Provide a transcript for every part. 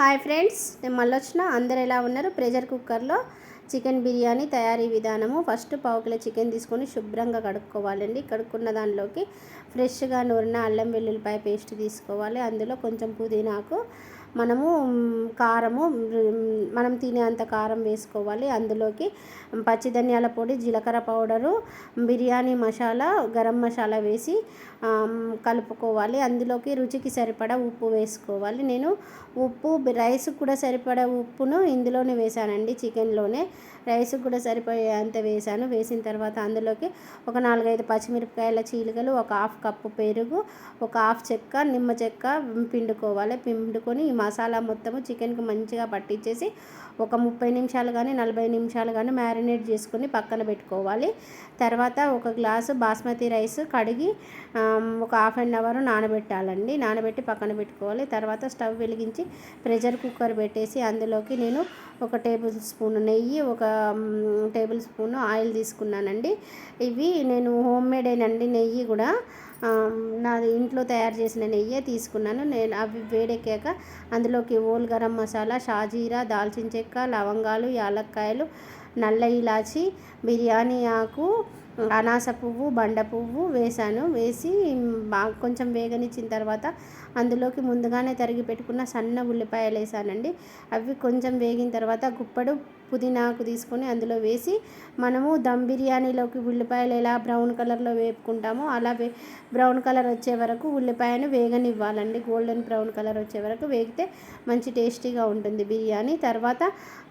Hi friends నేను మళ్ళీ వచ్చిన అందరు ఎలా ఉన్నారు? ప్రెషర్ కుక్కర్లో చికెన్ బిర్యానీ తయారీ విధానము. ఫస్ట్ పావు కిలో చికెన్ తీసుకొని శుభ్రంగా కడుక్కోవాలండి. కడుక్కున్న దానిలోకి ఫ్రెష్గా నూరిన అల్లం వెల్లుల్లిపాయ పేస్ట్ తీసుకోవాలి. అందులో కొంచెం పుదీనాకు మనము కారము మనం తినేంత కారం వేసుకోవాలి. అందులోకి పచ్చి ధనియాల పొడి జీలకర్ర పౌడరు బిర్యానీ మసాలా గరం మసాలా వేసి కలుపుకోవాలి. అందులోకి రుచికి సరిపడా ఉప్పు వేసుకోవాలి. నేను ఉప్పు రైస్ కూడా సరిపడా ఉప్పును ఇందులోనే వేసానండి చికెన్లోనే. రైస్ కూడా సరిపోయేంత వేసాను. వేసిన తర్వాత అందులోకి ఒక నాలుగైదు పచ్చిమిరపకాయల చీలికలు ఒక హాఫ్ కప్పు పెరుగు ఒక హాఫ్ చెక్క నిమ్మ చెక్క పిండుకోవాలి. పిండుకొని మసాలా మొత్తము చికెన్కి మంచిగా పట్టించేసి ఒక ముప్పై నిమిషాలు కానీ నలభై నిమిషాలు కానీ మ్యారినేట్ చేసుకొని పక్కన పెట్టుకోవాలి. తర్వాత ఒక గ్లాసు బాస్మతి రైస్ కడిగి ఒక హాఫ్ అన్ అవర్ నానబెట్టాలండి. నానబెట్టి పక్కన పెట్టుకోవాలి. తర్వాత స్టవ్ వెలిగించి ప్రెషర్ కుక్కర్ పెట్టేసి అందులోకి నేను ఒక టేబుల్ స్పూన్ నెయ్యి ఒక టేబుల్ స్పూన్ ఆయిల్ తీసుకున్నానండి. ఇవి నేను హోమ్ మేడేనండి నెయ్యి కూడా. నా ఇంట్లో తయారు చేసిన నెయ్యే తీసుకున్నాను. నేను అవి వేడెక్కాక అందులోకి ఓల్ గరం మసాలా షాజీరా దాల్చిన చెక్క లవంగాలు యాలక్కాయలు నల్ల ఇలాచి బిర్యానీ ఆకు అనాస పువ్వు బండ పువ్వు వేసాను వేసి బాగా కొంచెం వేగనిచ్చిన తర్వాత అందులోకి ముందుగానే తరిగి పెట్టుకున్న సన్న ఉల్లిపాయలు వేసానండి. అవి కొంచెం వేగిన తర్వాత గుప్పడు పుదీనాకు తీసుకొని అందులో వేసి మనము దమ్ బిర్యానీలోకి ఉల్లిపాయలు ఎలా బ్రౌన్ కలర్లో వేపుకుంటామో అలా వే బ్రౌన్ కలర్ వచ్చే వరకు ఉల్లిపాయను వేగనివ్వాలండి. గోల్డెన్ బ్రౌన్ కలర్ వచ్చే వరకు వేగితే మంచి టేస్టీగా ఉంటుంది బిర్యానీ. తర్వాత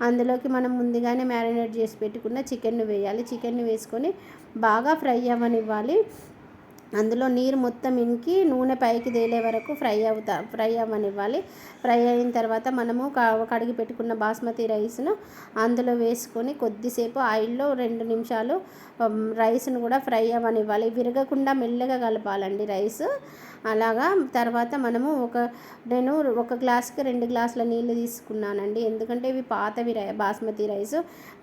అందులోకి మనం ముందుగానే మ్యారినేట్ చేసి పెట్టుకున్న చికెన్ను వేయాలి. చికెన్ను వేసుకొని బాగా ఫ్రై అవ్వనివ్వాలి. అందులో నీరు మొత్తం ఇంకి నూనె పైకి తేలే వరకు ఫ్రై అవుతా ఫ్రై అవ్వనివ్వాలి. ఫ్రై అయిన తర్వాత మనము కడిగి పెట్టుకున్న బాస్మతి రైస్ను అందులో వేసుకొని కొద్దిసేపు ఆయిల్లో రెండు నిమిషాలు రైస్ను కూడా ఫ్రై అవ్వనివ్వాలి. విరగకుండా మెల్లగా కలపాలండి రైస్. అలాగా తర్వాత మనము ఒక నేను ఒక గ్లాస్కి రెండు గ్లాసుల నీళ్ళు తీసుకున్నానండి. ఎందుకంటే ఇవి పాతవి రై బాస్మతి రైస్.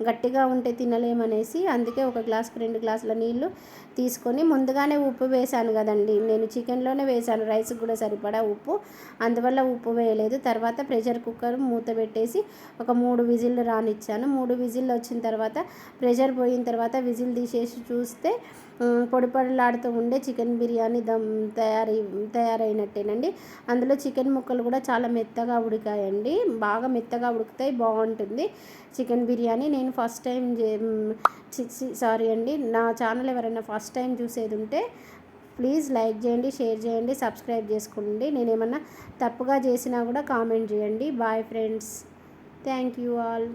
గట్టిగా ఉంటే తినలేమనేసి అందుకే ఒక గ్లాస్కి రెండు గ్లాసుల నీళ్ళు తీసుకొని ముందుగానే ఉప్పు వేశాను కదండి. నేను చికెన్లోనే వేసాను రైస్ కూడా సరిపడా ఉప్పు. అందువల్ల ఉప్పు వేయలేదు. తర్వాత ప్రెషర్ కుక్కర్ మూత పెట్టేసి ఒక మూడు విజిల్లు రానిచ్చాను. మూడు విజిల్లు వచ్చిన తర్వాత ప్రెషర్ పోయిన తర్వాత విజిల్ తీసేసి చూస్తే పొడి పొడిలాడుతూ ఉండే చికెన్ బిర్యానీ దమ్ తయారై తయారైనట్టేనండి. అందులో చికెన్ ముక్కలు కూడా చాలా మెత్తగా ఉడికాయండి. బాగా మెత్తగా ఉడుకుతాయి బాగుంటుంది చికెన్ బిర్యానీ. నేను ఫస్ట్ టైం సారీ అండి. నా ఛానల్ ఎవరైనా ఫస్ట్ టైం చూసేది ఉంటే ప్లీజ్ లైక్ చేయండి షేర్ చేయండి సబ్స్క్రైబ్ చేసుకోండి. నేను ఏమన్నా తప్పుగా చేసినా కూడా కామెంట్ చేయండి. Bye friends. Thank you all.